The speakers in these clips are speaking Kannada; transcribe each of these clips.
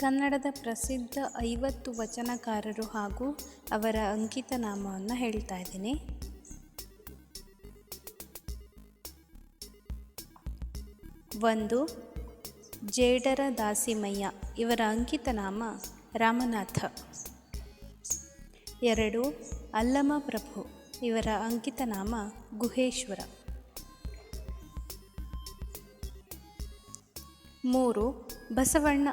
ಕನ್ನಡದ ಪ್ರಸಿದ್ಧ ಐವತ್ತು ವಚನಕಾರರು ಹಾಗೂ ಅವರ ಅಂಕಿತ ನಾಮವನ್ನು ಹೇಳ್ತಾ ಇದ್ದೀನಿ. ಒಂದು, ಜೇಡರ ದಾಸಿಮಯ್ಯ, ಇವರ ಅಂಕಿತ ನಾಮ ರಾಮನಾಥ. ಎರಡು ಅಲ್ಲಮ ಪ್ರಭು, ಇವರ ಅಂಕಿತ ನಾಮ ಗುಹೇಶ್ವರ. ಮೂರು, ಬಸವಣ್ಣ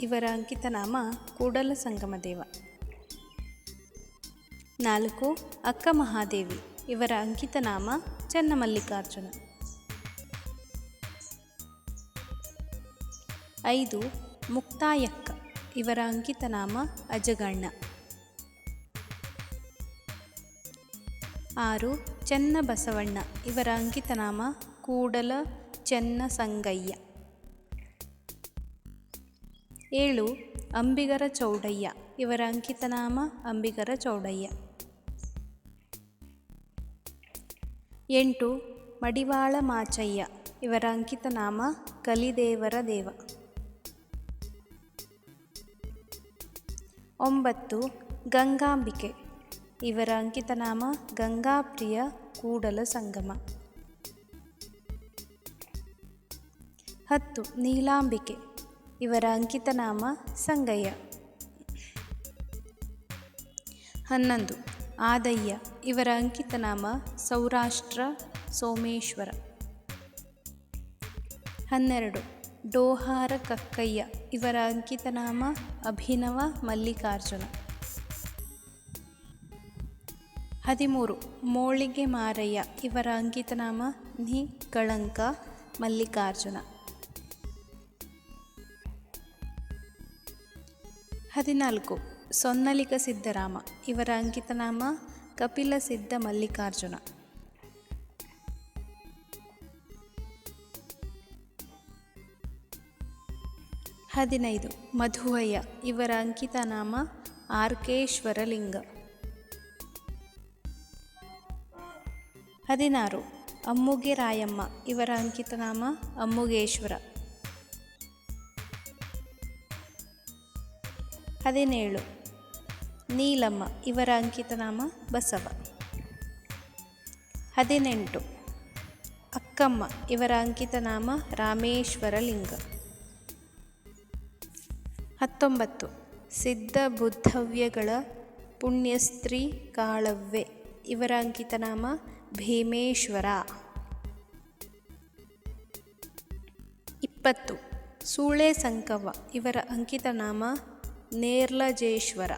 ಇವರ ಅಂಕಿತ ನಾಮ ಕೂಡಲ ಸಂಗಮದೇವ ನಾಲ್ಕು, ಅಕ್ಕ ಮಹಾದೇವಿ, ಇವರ ಅಂಕಿತ ನಾಮ ಚನ್ನಮಲ್ಲಿಕಾರ್ಜುನ. ಐದು, ಮುಕ್ತಾಯಕ್ಕ, ಇವರ ಅಂಕಿತ ನಾಮ ಅಜಗಣ್ಣ. ಆರು ಚೆನ್ನ ಬಸವಣ್ಣ ಇವರ ಅಂಕಿತ ನಾಮ ಕೂಡಲ ಚೆನ್ನ ಸಂಗಯ್ಯ ಏಳು, ಅಂಬಿಗರ ಚೌಡಯ್ಯ. ಇವರ ಅಂಕಿತ ನಾಮ ಅಂಬಿಗರ ಚೌಡಯ್ಯ. ಎಂಟು, ಮಡಿವಾಳ ಮಾಚಯ್ಯ. ಇವರ ಅಂಕಿತ ನಾಮ ಕಲಿದೇವರ ದೇವ. ಒಂಬತ್ತು, ಗಂಗಾಂಬಿಕೆ. ಇವರ ಅಂಕಿತ ನಾಮ ಗಂಗಾಪ್ರಿಯ ಕೂಡಲ ಸಂಗಮ. ಹತ್ತು, ನೀಲಾಂಬಿಕೆ. ಇವರ ಅಂಕಿತ ನಾಮ ಸಂಗಯ್ಯ. ಹನ್ನೊಂದು. ಆದಯ್ಯ, ಇವರ ಅಂಕಿತ ನಾಮ ಸೌರಾಷ್ಟ್ರ ಸೋಮೇಶ್ವರ. ಹನ್ನೆರಡು. ಡೋಹಾರ ಕಕ್ಕಯ್ಯ, ಇವರ ಅಂಕಿತ ನಾಮ ಅಭಿನವ ಮಲ್ಲಿಕಾರ್ಜುನ. ಹದಿಮೂರು. ಮೋಳಿಗೆ ಮಾರಯ್ಯ, ಇವರ ಅಂಕಿತ ನಾಮ ನಿ. ಕಳಂಕ ಮಲ್ಲಿಕಾರ್ಜುನ. ಹದಿನಾಲ್ಕು, ಸೊನ್ನಲಿಕ ಸಿದ್ಧರಾಮ ಇವರ ಅಂಕಿತನಾಮ ಕಪಿಲ ಸಿದ್ಧ ಮಲ್ಲಿಕಾರ್ಜುನ. ಹದಿನೈದು, ಮಧುವಯ್ಯ, ಇವರ ಅಂಕಿತ ನಾಮ ಆರ್ಕೇಶ್ವರಲಿಂಗ. ಹದಿನಾರು, ಅಮ್ಮುಗೆ ರಾಯಮ್ಮ, ಇವರ ಅಂಕಿತನಾಮ ಅಮ್ಮುಗೇಶ್ವರ. ಹದಿನೇಳು. ನೀಲಮ್ಮ, ಇವರ ಅಂಕಿತನಾಮ ಬಸವ. ಹದಿನೆಂಟು. ಅಕ್ಕಮ್ಮ, ಇವರ ಅಂಕಿತನಾಮ ರಾಮೇಶ್ವರ ಲಿಂಗ ಹತ್ತೊಂಬತ್ತು. ಸಿದ್ಧ ಬುದ್ಧವ್ಯಗಳ ಪುಣ್ಯಸ್ತ್ರೀ ಕಾಳವ್ವೆ, ಇವರ ಅಂಕಿತನಾಮ ಭೀಮೇಶ್ವರ. ಇಪ್ಪತ್ತು. ಸೂಳೆ ಸಂಕವ್ವ, ಇವರ ಅಂಕಿತ ನಾಮ ನೇರ್ಲಜೇಶ್ವರ.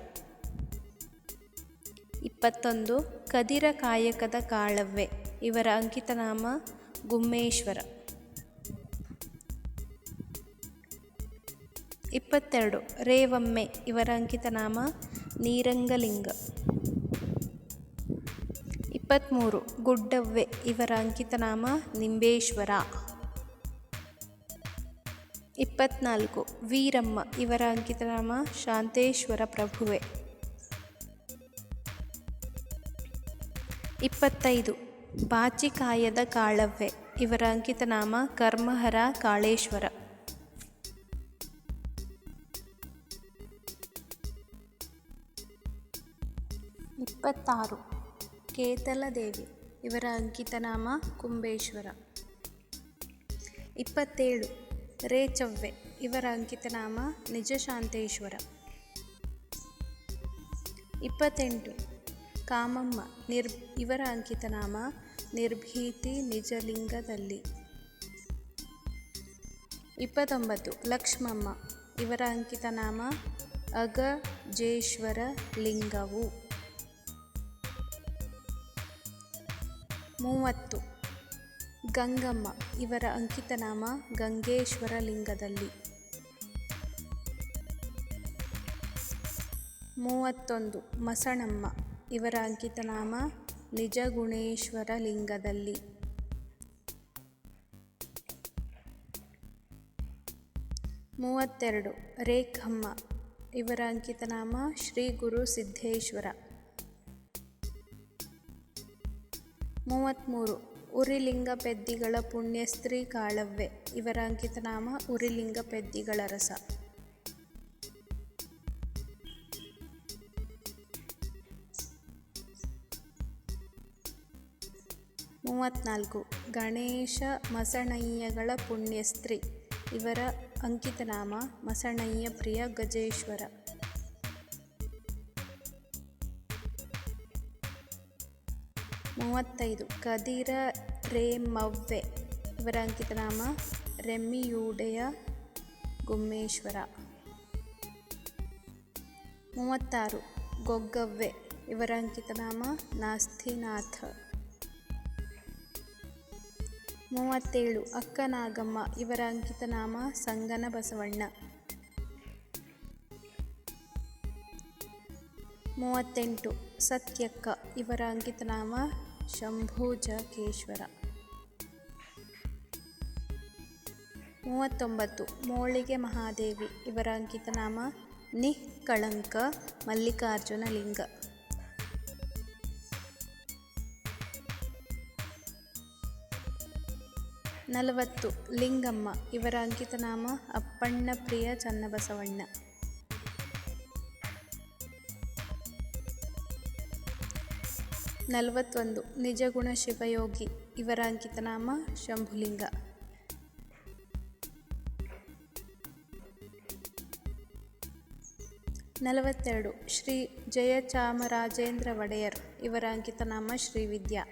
ಇಪ್ಪತ್ತೊಂದು, ಕದಿರ ಕಾಯಕದ ಕಾಳವ್ವೆ, ಇವರ ಅಂಕಿತನಾಮ ಗುಮ್ಮೇಶ್ವರ. ಇಪ್ಪತ್ತೆರಡು, ರೇವಮ್ಮೆ, ಇವರ ಅಂಕಿತನಾಮ ನೀರಂಗಲಿಂಗ. ಇಪ್ಪತ್ತ್ಮೂರು ಗುಡ್ಡವ್ವೆ, ಇವರ ಅಂಕಿತನಾಮ ನಿಂಬೇಶ್ವರ. ಇಪ್ಪತ್ನಾಲ್ಕು, ವೀರಮ್ಮ, ಇವರ ಅಂಕಿತನಾಮ ಶಾಂತೇಶ್ವರ ಪ್ರಭುವೆ. ಇಪ್ಪತ್ತೈದು ಬಾಚಿಕಾಯದ ಕಾಳವ್ವೆ, ಇವರ ಅಂಕಿತನಾಮ ಕರ್ಮಹರ ಕಾಳೇಶ್ವರ. ಇಪ್ಪತ್ತಾರು, ಕೇತಲದೇವಿ, ಇವರ ಅಂಕಿತನಾಮ ಕುಂಬೇಶ್ವರ ಇಪ್ಪತ್ತೇಳು ರೇಚವ್ವೆ ಇವರ ಅಂಕಿತನಾಮ ನಿಜಶಾಂತೇಶ್ವರ. ಇಪ್ಪತ್ತೆಂಟು, ಕಾಮಮ್ಮ ನಿರ್ ಇವರ ಅಂಕಿತನಾಮ ನಿರ್ಭೀತಿ ನಿಜಲಿಂಗದಲ್ಲಿ. ಇಪ್ಪತ್ತೊಂಬತ್ತು, ಲಕ್ಷ್ಮಮ್ಮ, ಇವರ ಅಂಕಿತನಾಮ ಅಗಜೇಶ್ವರ ಲಿಂಗವು. ಮೂವತ್ತು ಗಂಗಮ್ಮ, ಇವರ ಅಂಕಿತನಾಮ ಗಂಗೇಶ್ವರ ಲಿಂಗದಲ್ಲಿ ಮೂವತ್ತೊಂದು, ಮಸಣಮ್ಮ, ಇವರ ಅಂಕಿತನಾಮ ನಿಜಗುಣೇಶ್ವರ ಲಿಂಗದಲ್ಲಿ ಮೂವತ್ತೆರಡು, ರೇಖಮ್ಮ, ಇವರ ಅಂಕಿತನಾಮ ಶ್ರೀ ಗುರು ಸಿದ್ದೇಶ್ವರ. ಮೂವತ್ತ್ಮೂರು ಉರಿಲಿಂಗ ಪೆದ್ದಿಗಳ ಪುಣ್ಯಸ್ತ್ರೀ ಕಾಳವ್ವೆ. ಇವರ ಅಂಕಿತನಾಮ ಉರಿಲಿಂಗ ಪೆದ್ದಿಗಳ ರಸ ಮೂವತ್ನಾಲ್ಕು. ಗಣೇಶ ಮಸಣಯ್ಯಗಳ ಪುಣ್ಯಸ್ತ್ರೀ ಇವರ ಅಂಕಿತನಾಮ ಮಸಣಯ್ಯ ಪ್ರಿಯ ಗಜೇಶ್ವರ. ಮೂವತ್ತೈದು. ಕದಿರ ರೇಮವ್ವೆ. ಇವರ ಅಂಕಿತನಾಮ ರೆಮ್ಮಿಯೂಡೆಯ ಗುಮ್ಮೇಶ್ವರ. ಮೂವತ್ತಾರು. ಗೊಗ್ಗವ್ವೆ. ಇವರ ಅಂಕಿತನಾಮ ನಾಸ್ತಿನಾಥ. ಮೂವತ್ತೇಳು. ಅಕ್ಕನಾಗಮ್ಮ. ಇವರ ಅಂಕಿತನಾಮ ಸಂಗನ ಬಸವಣ್ಣ ಮೂವತ್ತೆಂಟು. ಸತ್ಯಕ್ಕ. ಇವರ ಅಂಕಿತನಾಮ ಶಂಭೂಜಕೇಶ್ವರ. ಮೂವತ್ತೊಂಬತ್ತು, ಮೋಳಿಗೆ ಮಹಾದೇವಿ. ಇವರ ಅಂಕಿತನಾಮ ಕಳಂಕ ಮಲ್ಲಿಕಾರ್ಜುನ ಲಿಂಗ. ನಲವತ್ತು, ಲಿಂಗಮ್ಮ. ಇವರ ಅಂಕಿತನಾಮ ಅಪ್ಪಣ್ಣ ಪ್ರಿಯ ಚನ್ನಬಸವಣ್ಣ. ನಲವತ್ತೊಂದು. ನಿಜಗುಣ ಶಿವಯೋಗಿ. ಇವರ ಅಂಕಿತನಾಮ ಶಂಭುಲಿಂಗ. ನಲವತ್ತೆರಡು. ಶ್ರೀ ಜಯಚಾಮರಾಜೇಂದ್ರ ಒಡೆಯರ್. ಇವರ ಅಂಕಿತನಾಮ ಶ್ರೀವಿದ್ಯಾ.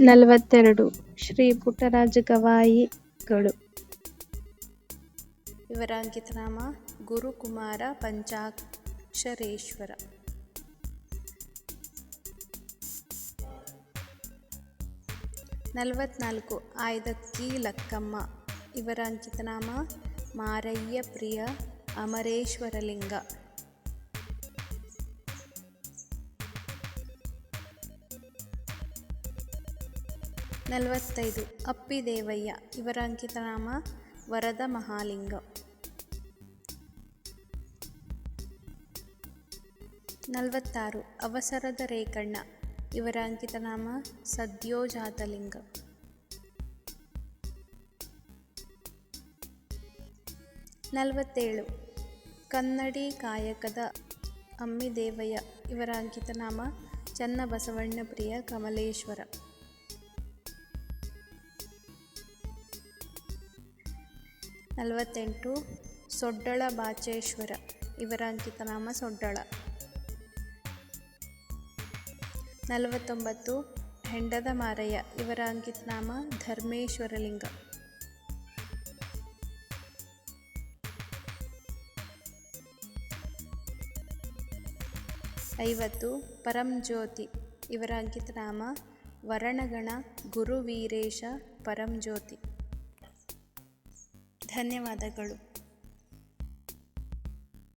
ನಲವತ್ತೆರಡು. ಶ್ರೀ ಪುಟ್ಟರಾಜ ಗವಾಯಿಗಳು. ಇವರ ಅಂಕಿತನಾಮ ಗುರುಕುಮಾರ ಪಂಚಾಕ್ಷರೇಶ್ವರ. ನಲವತ್ನಾಲ್ಕು, ಆಯ್ದಕ್ಕಿ ಲಕ್ಕಮ್ಮ. ಇವರ ಅಂಕಿತನಾಮ ಮಾರಯ್ಯ ಪ್ರಿಯ ಅಮರೇಶ್ವರಲಿಂಗ. ನಲವತ್ತೈದು ಅಪ್ಪಿದೇವಯ್ಯ ಇವರ ಅಂಕಿತನಾಮ ವರದ ಮಹಾಲಿಂಗ ನಲವತ್ತಾರು, ಅವಸರದ ರೇಖಣ್ಣ. ಇವರ ಅಂಕಿತನಾಮ ಸದ್ಯೋಜಾತಲಿಂಗ. ನಲವತ್ತೇಳು, ಕನ್ನಡಿ ಕಾಯಕದ ಅಮ್ಮಿದೇವಯ್ಯ. ಇವರ ಅಂಕಿತನಾಮ ಚನ್ನಬಸವಣ್ಣ ಪ್ರಿಯ ಕಮಲೇಶ್ವರ. ನಲವತ್ತೆಂಟು ಸೊಡ್ಡಳ ಬಾಚೇಶ್ವರ ಇವರ ಅಂಕಿತನಾಮ ಸೊಡ್ಡಳ. ನಲವತ್ತೊಂಬತ್ತು ಹೆಂಡದ ಮಾರಯ್ಯ ಇವರ ಅಂಕಿತನಾಮ ಧರ್ಮೇಶ್ವರಲಿಂಗ. ಐವತ್ತು ಪರಂಜ್ಯೋತಿ ಇವರ ಅಂಕಿತನಾಮ ವರಣಗಣ ಗುರುವೀರೇಶ ಪರಂಜ್ಯೋತಿ ಧನ್ಯವಾದಗಳು.